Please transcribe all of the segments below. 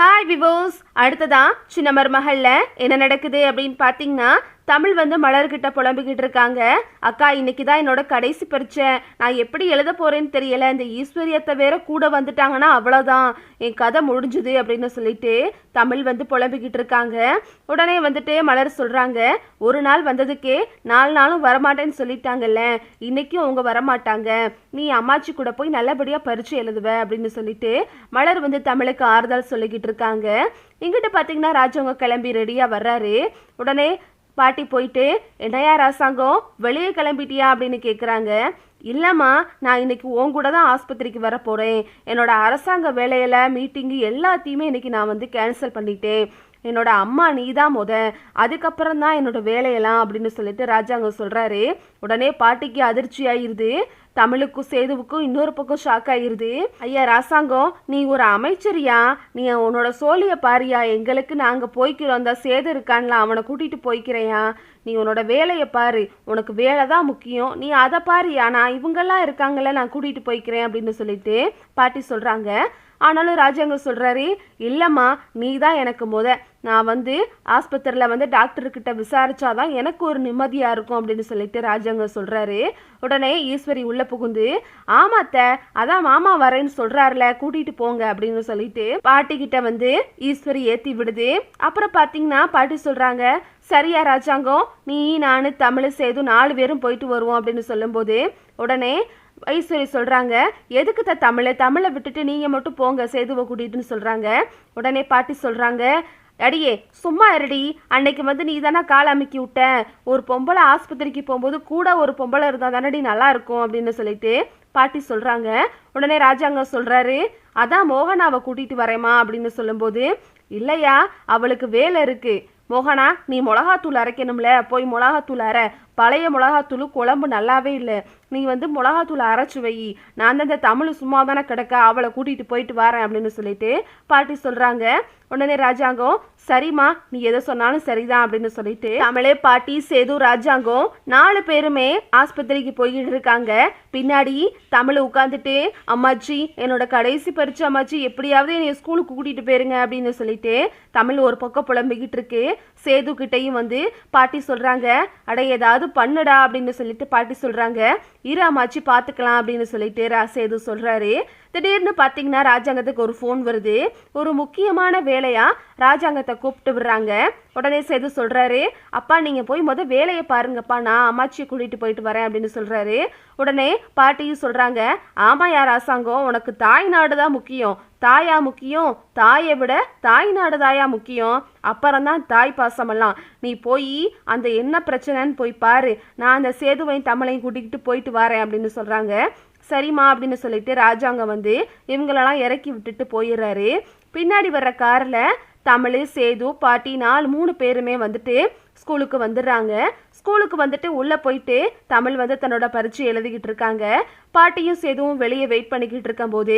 Hi விவோஸ் அடுத்ததான் சின்ன மருமகளில் என்ன நடக்குது அப்படின்னு பார்த்தீங்கன்னா தமிழ் வந்து மலர்கிட்ட புலம்பிக்கிட்டு இருக்காங்க. அக்கா இன்னைக்கு தான் என்னோட கடைசி பரீட்சை. நான் எப்படி எழுத போறேன்னு தெரியல. இந்த ஈஸ்வரியத்தை வேற கூட வந்துட்டாங்கன்னா அவ்வளோதான் என் கதை முடிஞ்சுது அப்படின்னு சொல்லிட்டு தமிழ் வந்து புலம்பிக்கிட்டு இருக்காங்க. உடனே வந்துட்டு மலர் சொல்றாங்க ஒரு நாள் வந்ததுக்கே நாலு நாளும் வரமாட்டேன்னு சொல்லிட்டாங்கல்ல. இன்னைக்கும் அவங்க வரமாட்டாங்க. நீ அம்மாச்சி கூட போய் நல்லபடியாக பரீட்சை எழுதுவ அப்படின்னு சொல்லிட்டு மலர் வந்து தமிழுக்கு ஆறுதல் சொல்லிக்கிட்டு இருக்காங்க. இங்கிட்ட பார்த்தீங்கன்னா ராஜவங்க கிளம்பி ரெடியாக வர்றாரு. உடனே பாட்டி போயிட்டு என்னையா ராசாங்கம் வெளியே கிளம்பிட்டியா? அப்படின்னு கேட்குறாங்க இல்லைம்மா நான் இன்னைக்கு உன் கூட தான் ஆஸ்பத்திரிக்கு வர போகிறேன் என்னோட அரசாங்க வேலையில் மீட்டிங்கு எல்லாத்தையுமே இன்னைக்கு நான் வந்து கேன்சல் பண்ணிட்டேன். என்னோட அம்மா நீ தான் முத அதுக்கப்புறம் தான் என்னோட வேலையெல்லாம் அப்படின்னு சொல்லிட்டு ராஜாங்கம் சொல்கிறாரு உடனே பாட்டிக்கு அதிர்ச்சி ஆயிருது. தமிழுக்கும் சேதுவுக்கும் இன்னொரு பக்கம் ஷாக் ஆயிருது. ஐயா ராசாங்கம் நீ ஒரு அமைச்சரியா? நீ உன்னோட சோழிய பாரியா? எங்களுக்கு நாங்க போய்க்கிறோம். அந்த சேது இருக்கான்ல அவனை கூட்டிட்டு போய்க்கிறையா? நீ உன்னோட வேலையை பாரு. உனக்கு வேலை தான் முக்கியம். நீ அதை பாரியா? நான் இவங்கெல்லாம் இருக்காங்கள நான் கூட்டிட்டு போய்க்கிறேன் அப்படின்னு சொல்லிட்டு பாட்டி சொல்றாங்க. ஆனாலும் ராஜாங்க சொல்கிறாரு இல்லைம்மா நீ தான் எனக்கு முத. நான் வந்து ஆஸ்பத்திரியில் வந்து டாக்டர்கிட்ட விசாரிச்சா தான் எனக்கு ஒரு நிம்மதியாக இருக்கும் அப்படின்னு சொல்லிட்டு ராஜாங்க சொல்கிறாரு உடனே ஈஸ்வரி உள்ளே புகுந்து ஆமாத்த அதான் மாமா வரேன்னு சொல்கிறாருல கூட்டிகிட்டு போங்க அப்படின்னு சொல்லிட்டு பாட்டிக்கிட்ட வந்து ஈஸ்வரி ஏற்றி விடுது. அப்புறம் பார்த்தீங்கன்னா பாட்டி சொல்கிறாங்க சரியா ராஜாங்கம் நீ நான் தமிழ் சேது நாலு பேரும் போயிட்டு வருவோம் அப்படின்னு சொல்லும்போது உடனே ஐஸ்வரி சொல்கிறாங்க எதுக்கு த தமிழை? தமிழை விட்டுட்டு நீங்கள் மட்டும் போங்க சேதுவை கூட்டிகிட்டுன்னு சொல்கிறாங்க உடனே பாட்டி சொல்கிறாங்க அடியே சும்மா இருடி. அன்னைக்கு வந்து நீ தானே கால் அமுக்கி விட்ட. ஒரு பொம்பளை ஆஸ்பத்திரிக்கு போகும்போது கூட ஒரு பொம்பளை இருந்தால் தானடி நல்லா இருக்கும் அப்படின்னு சொல்லிட்டு பாட்டி சொல்கிறாங்க உடனே ராஜாங்க சொல்கிறாரு அதான் மோகனாவை கூட்டிகிட்டு வரேம்மா அப்படின்னு சொல்லும்போது இல்லையா அவளுக்கு வேலை இருக்குது மோகனா நீ மிளகாத்தூள் அரைக்கணும்ல போய் மிளகாத்தூள் அரை. பழைய மிளகாத்தூள் குழம்பு நல்லாவே இல்லை. நீ வந்து மிளகாத்தூள் அரைச்சி வை. நான் தான் இந்த தமிழ் சும்மா தானே கிடக்க அவளை கூட்டிகிட்டு போயிட்டு வரேன் அப்படின்னு சொல்லிட்டு பாட்டி சொல்கிறாங்க உடனே ராஜாங்கம் சரிம்மா நீ எதை சொன்னாலும் சரிதான் அப்படின்னு சொல்லிட்டு தமிழே பாட்டி சேது ராஜாங்கம் நாலு பேருமே ஆஸ்பத்திரிக்கு போய்கிட்டு இருக்காங்க. பின்னாடி தமிழ் உட்காந்துட்டு அம்மாச்சி என்னோட கடைசி பரிச்சை அம்மாச்சி எப்படியாவது என்னை ஸ்கூலுக்கு கூட்டிகிட்டு போயிருங்க அப்படின்னு சொல்லிட்டு தமிழ் ஒரு பக்கம் புலம்பிக்கிட்டு இருக்கு. சேது கிட்டையும் வந்து பாட்டி சொல்கிறாங்க அட ஏதாவது பண்ணுடா அப்படின்னு சொல்லிட்டு பாட்டி சொல்றாங்க. இரு அம்மாச்சி பார்த்துக்கலாம் அப்படின்னு சொல்லிட்டு ராசேது சொல்றாரு. திடீர்னு பார்த்தீங்கன்னா ராஜாங்கத்துக்கு ஒரு ஃபோன் வருது. ஒரு முக்கியமான வேலையாக ராஜாங்கத்தை கூப்பிட்டு விடுறாங்க. உடனே சேது சொல்கிறாரு அப்பா நீங்கள் போய் மொதல் வேலையை பாருங்கப்பா. நான் அம்மாச்சியை கூட்டிகிட்டு போயிட்டு வரேன் அப்படின்னு சொல்கிறாரு உடனே பாட்டியும் சொல்கிறாங்க ஆமா யார் ராசாங்கம் உனக்கு தாய் நாடு தான் முக்கியம். தாயா முக்கியம் தாயை விட தாய் நாடு தாயா முக்கியம். அப்புறம்தான் தாய் பாசமெல்லாம். நீ போய் அந்த என்ன பிரச்சனைன்னு போய் பாரு. நான் அந்த சேதுவையும் தமிழையும் கூட்டிக்கிட்டு போயிட்டு வரேன் அப்படின்னு சொல்கிறாங்க சரிம்மா அப்படின்னு சொல்லிட்டு ராஜாங்க வந்து இவங்களெல்லாம் இறக்கி விட்டுட்டு போயிடுறாரு. பின்னாடி வர்ற காரில் தமிழ் சேது பாட்டி நாலு மூணு பேருமே வந்துட்டு ஸ்கூலுக்கு வந்துடுறாங்க. ஸ்கூலுக்கு வந்துட்டு உள்ளே போயிட்டு தமிழ் வந்து தன்னோட பரீட்சை எழுதிக்கிட்டு இருக்காங்க. பாட்டியும் சேதுவும் வெளியே வெயிட் பண்ணிக்கிட்டு இருக்கும்போது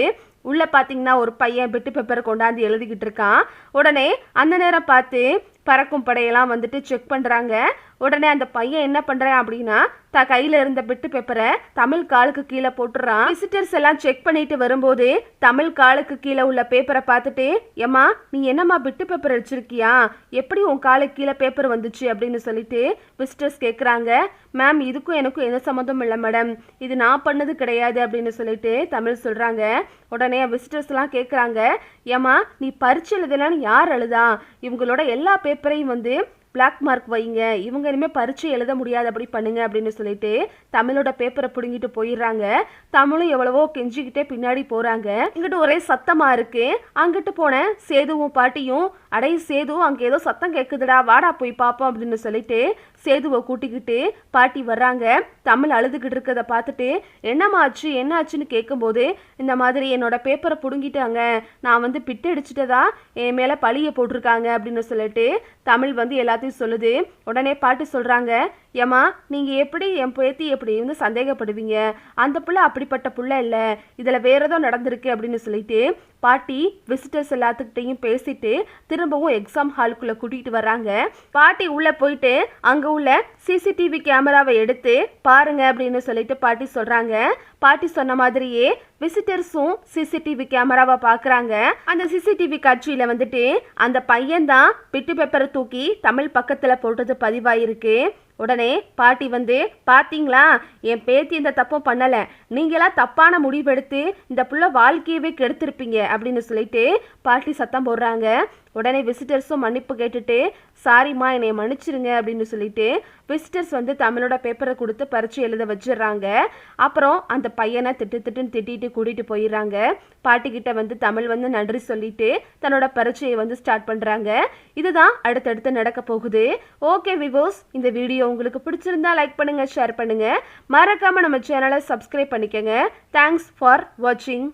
உள்ளே பார்த்தீங்கன்னா ஒரு பையன் பிட்டு பேப்பர் கொண்டாந்து எழுதிக்கிட்டு இருக்கான். உடனே அந்த நேரம் பார்த்து பறக்கும் படையெல்லாம் வந்துட்டு செக் பண்ணுறாங்க உடனே அந்த பையன் என்ன பண்ணுறான் அப்படின்னா த கையில் இருந்த பிட்டு பேப்பரை தமிழ் காலுக்கு கீழே போட்டுறான். விசிட்டர்ஸ் எல்லாம் செக் பண்ணிட்டு வரும்போது தமிழ் காலுக்கு கீழே உள்ள பேப்பரை பார்த்துட்டு ஏம்மா நீ என்னம்மா பிட்டு பேப்பர் அடிச்சிருக்கியா? எப்படி உன் காலுக்கு கீழே பேப்பர் வந்துச்சு? அப்படின்னு சொல்லிட்டு விசிட்டர்ஸ் கேட்குறாங்க மேம் இதுக்கும் எனக்கும் எந்த சம்மந்தம் இல்லை மேடம் இது நான் பண்ணது கிடையாது அப்படின்னு சொல்லிட்டு தமிழ் சொல்கிறாங்க உடனே விசிட்டர்ஸ்லாம் கேட்குறாங்க ஏம்மா நீ பரிச்சு எழுதலான்னு யார் எழுதா இவங்களோட எல்லா பேப்பரையும் வந்து பிளாக் மார்க் வைங்க. இவங்க இனிமேல் பரீட்சை எழுத முடியாது அப்படி பண்ணுங்க அப்படின்னு சொல்லிட்டு தமிழோட பேப்பரை பிடுங்கிட்டு போயிடுறாங்க. தமிழும் எவ்வளவோ கெஞ்சிக்கிட்டே பின்னாடி போறாங்க. இங்கிட்டு ஒரே சத்தமா இருக்கு. அங்கிட்டு போன சேதுவும் பாட்டியும் அடை சேது அங்கே ஏதோ சத்தம் கேட்குதுடா வாடா போய் பார்ப்போம் அப்படின்னு சொல்லிட்டு சேதுவை கூட்டிக்கிட்டு பாட்டி வர்றாங்க. தமிழ் அழுதுகிட்டு இருக்கிறத பார்த்துட்டு என்னம்மா ஆச்சு? என்ன ஆச்சுன்னு கேட்கும்போது இந்த மாதிரி என்னோட பேப்பரை பிடுங்கிட்டாங்க. நான் வந்து பிட்டு அடிச்சிட்டதா? என் மேலே பழியை போட்டிருக்காங்க. அப்படின்னு சொல்லிட்டு தமிழ் வந்து எல்லாத்தையும் சொல்லுது. உடனே பாட்டி சொல்கிறாங்க ஏம்மா நீங்கள் எப்படி என் பேத்தி எப்படி வந்து சந்தேகப்படுவீங்க? அந்த பிள்ளை அப்படிப்பட்ட பிள்ளை இல்லை. இதில் வேறு ஏதோ நடந்திருக்கு அப்படின்னு சொல்லிட்டு பாட்டி விசிட்டர்ஸ் எல்லாத்துக்கிட்டையும் பேசிட்டு திரும்பவும் எக்ஸாம் ஹாலுக்குள்ளே கூட்டிகிட்டு வராங்க பாட்டி உள்ளே போயிட்டு அங்கே உள்ள சிசிடிவி கேமராவை எடுத்து பாருங்க அப்படின்னு சொல்லிட்டு பாட்டி சொல்கிறாங்க பாட்டி சொன்ன மாதிரியே விசிட்டர்ஸும் சிசிடிவி கேமராவை பார்க்குறாங்க அந்த சிசிடிவி காட்சியில் வந்துட்டு அந்த பையன்தான் பிட்டு பேப்பரை தூக்கி தமிழ் பக்கத்தில் போட்டது பதிவாயிருக்கு. உடனே பாட்டி வந்து பார்த்தீங்களா என் பேத்தி இந்த தப்பும் பண்ணலை. நீங்களாம் தப்பான முடிவெடுத்து இந்த புள்ள வாழ்க்கையவே கெடுத்திருப்பீங்க. அப்படின்னு சொல்லிட்டு பாட்டி சத்தம் போடுறாங்க. உடனே விசிட்டர்ஸும் மன்னிப்பு கேட்டுட்டு சாரிம்மா என்னை மன்னிச்சிருங்க அப்படின்னு சொல்லிட்டு விசிட்டர்ஸ் வந்து தமிழோட பேப்பரை கொடுத்து பரிச்சு எழுத வச்சிடுறாங்க. அப்புறம் அந்த பையனை திட்டு திட்டுன்னு திட்டிட்டு கூட்டிட்டு போயிடுறாங்க. பாட்டிக்கிட்ட வந்து தமிழ் வந்து நன்றி சொல்லிட்டு தன்னோட பரீட்சையை வந்து ஸ்டார்ட் பண்ணுறாங்க இதுதான் அடுத்தடுத்து நடக்க போகுது. ஓகே விவோஸ் இந்த வீடியோ உங்களுக்கு பிடிச்சிருந்தா லைக் பண்ணுங்க ஷேர் பண்ணுங்க. மறக்காம நம்ம சேனலை சப்ஸ்கிரைப் பண்ணிக்கோங்க. தேங்க்ஸ் ஃபார் வாட்சிங்